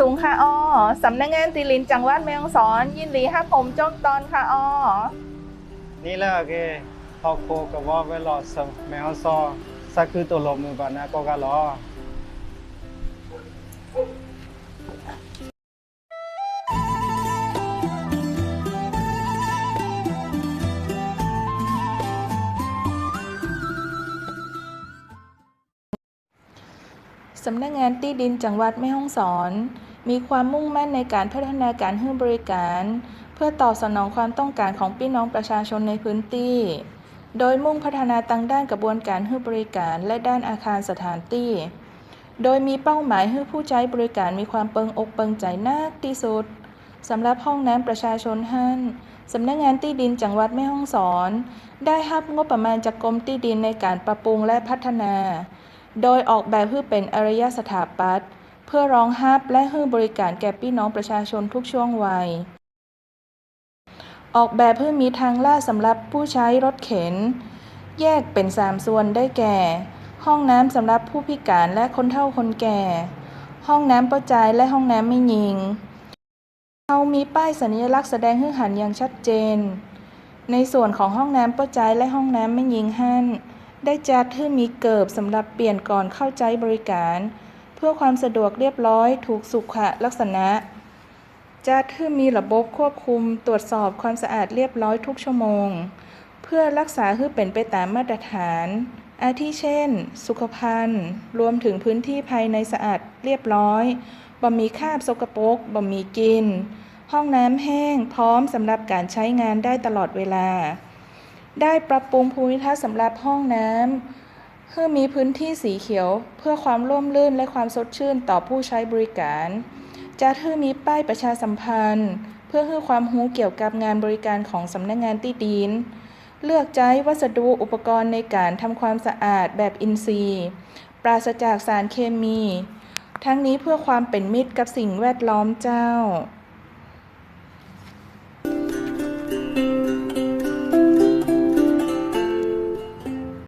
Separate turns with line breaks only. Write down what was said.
สูงค่ะอ้อสำนักงานตีลินจังหวัดแม่ฮ่องสอน ยินดีฮับผมจงตอนค่ะอ้อ
นี่แหละเกพอโคกับว่าเวลาสมแม่ฮ่องสักคือตัวลมมือบานะก็กะล้อ
สำนักงานที่ดินจังหวัดแม่ฮ่องสอน มีความมุ่งมั่นในการพัฒนาการให้บริการ เพื่อตอบสนองความต้องการของพี่น้องประชาชนในพื้นที่ โดยมุ่งพัฒนาตั้งด้านกระบวนการให้บริการและด้านอาคารสถานที่ โดยมีเป้าหมายให้ผู้ใช้บริการมีความเปิงอกเปิงใจมากที่สุดสำหรับห้องน้ำประชาชนฮั่นสำนักงานที่ดินจังหวัดแม่ฮ่องสอน ได้รับงบประมาณจากกรมที่ดินในการปรับปรุงและพัฒนา โดยออกแบบเพื่อเป็นอารยสถาปัตย์เพื่อรองรับและให้บริการแก่พี่น้องประชาชนทุกช่วงวัย ออกแบบเพื่อมีทางลาดสำหรับผู้ใช้รถเข็น แยกเป็นสามส่วนได้แก่ ห้องน้ำสำหรับผู้พิการและคนเฒ่าคนแก่ ห้องน้ำประจายและห้องน้ำไม่ยิงเรามีป้ายสัญลักษณ์แสดงให้หันอย่างชัดเจน ในส่วนของห้องน้ำประจายและห้องน้ำไม่ยิงหั่น ได้จัดให้มีเกิบสำหรับเปลี่ยนก่อนเข้าใจบริการ เพื่อความสะดวกเรียบร้อยถูกสุขลักษณะ จัดให้มีระบบควบคุมตรวจสอบความสะอาดเรียบร้อยทุกชั่วโมง เพื่อรักษาให้เป็นไปตามมาตรฐาน อาทิเช่น สุขภัณฑ์ รวมถึงพื้นที่ภายในสะอาดเรียบร้อยบ่มีคราบสกปรกบ่มีกิน ห้องน้ำแห้งพร้อมสำหรับการใช้งานได้ตลอดเวลา ได้ปรับปรุงภูมิทัศน์สำหรับห้องน้ำเพื่อมีพื้นที่สีเขียว เพื่อความร่มรื่นและความสดชื่นต่อผู้ใช้บริการจะเพื่อมีป้ายประชาสัมพันธ์ เพื่อให้ความรู้เกี่ยวกับงานบริการของสำนักงานที่ดิน เลือกใช้วัสดุอุปกรณ์ในการทำความสะอาดแบบอินทรีย์ ปราศจากสารเคมี ทั้งนี้เพื่อความเป็นมิตรกับสิ่งแวดล้อมเจ้า